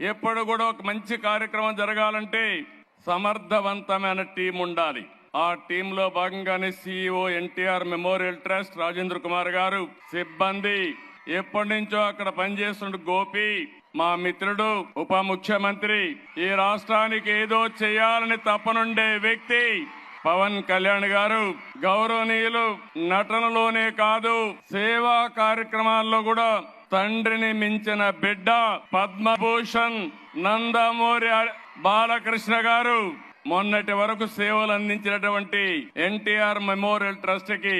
ఎప్పుడు కూడా ఒక మంచి కార్యక్రమం జరగాలంటే సమర్థవంతమైన టీం ఉండాలి. ఆ టీంలో భాగంగానే CEO NTR memorial trust Rajendra Kumar garu సిబ్బంది ఎప్పటి నుంచో అక్కడ పనిచేస్తున్న గోపి మా మిత్రుడు ఉప ముఖ్యమంత్రి ఈ రాష్ట్రానికి ఏదో చేయాలని తప్పనుండే వ్యక్తి పవన్ కళ్యాణ్ గారు. గౌరవనీయులు నటనలోనే కాదు సేవా కార్యక్రమాల్లో కూడా తండ్రిని మించిన బిడ్డ పద్మభూషణ్ నందమూరి బాలకృష్ణ గారు. మొన్నటి వరకు సేవలు అందించినటువంటి ఎన్టీఆర్ మెమోరియల్ ట్రస్ట్కి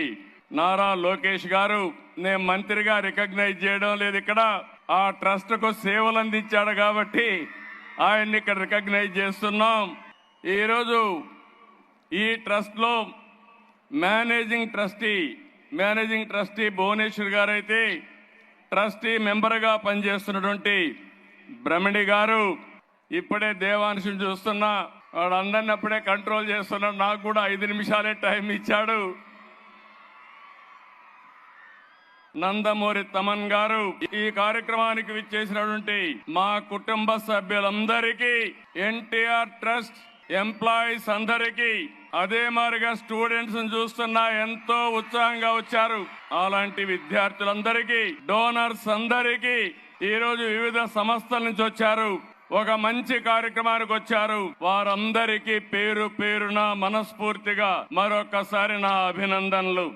నారా లోకేష్ గారు నేను మంత్రిగా రికగ్నైజ్ చేయడం లేదు ఇక్కడ. ఆ ట్రస్ట్కు సేవలు అందించాడు కాబట్టి ఆయన్ని ఇక్కడ రికగ్నైజ్ చేస్తున్నాం. ఈరోజు ఈ ట్రస్ట్లో managing trustee managing trustee Bhuvaneshwar garu అయితే ట్రస్టీ మెంబర్గా పనిచేస్తున్నటువంటి బ్రహ్మణి గారు ఇప్పుడే దేవాంశం చూస్తున్నా వాడు అందరిని అప్పుడే కంట్రోల్ చేస్తున్నాడు నాకు కూడా ఐదు నిమిషాలే టైం ఇచ్చాడు. నందమూరి తమన్ గారు ఈ కార్యక్రమానికి విచ్చేసినటువంటి మా కుటుంబ సభ్యులందరికీ ఎన్టీఆర్ ట్రస్ట్ ఎంప్లాయీస్ అందరికీ అదే మారిగా స్టూడెంట్స్ చూస్తున్నా ఎంతో ఉత్సాహంగా వచ్చారు. అలాంటి విద్యార్థులందరికీ డోనర్స్ అందరికీ ఈరోజు వివిధ సంస్థల నుంచి వచ్చారు. ఒక మంచి కార్యక్రమానికి వచ్చారు. వారందరికీ పేరు పేరున మనస్ఫూర్తిగా మరొకసారి నా అభినందనలు.